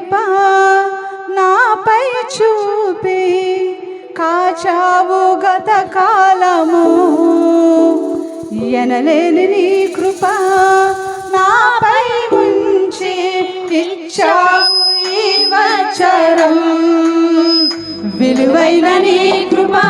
కృపా నాపై చూపి కాచావు గత కాలము. ఎనలేని నీ కృప నాపై ఉంచి ఇచ్చావు ఈ వచరం విలువైన నీ కృపా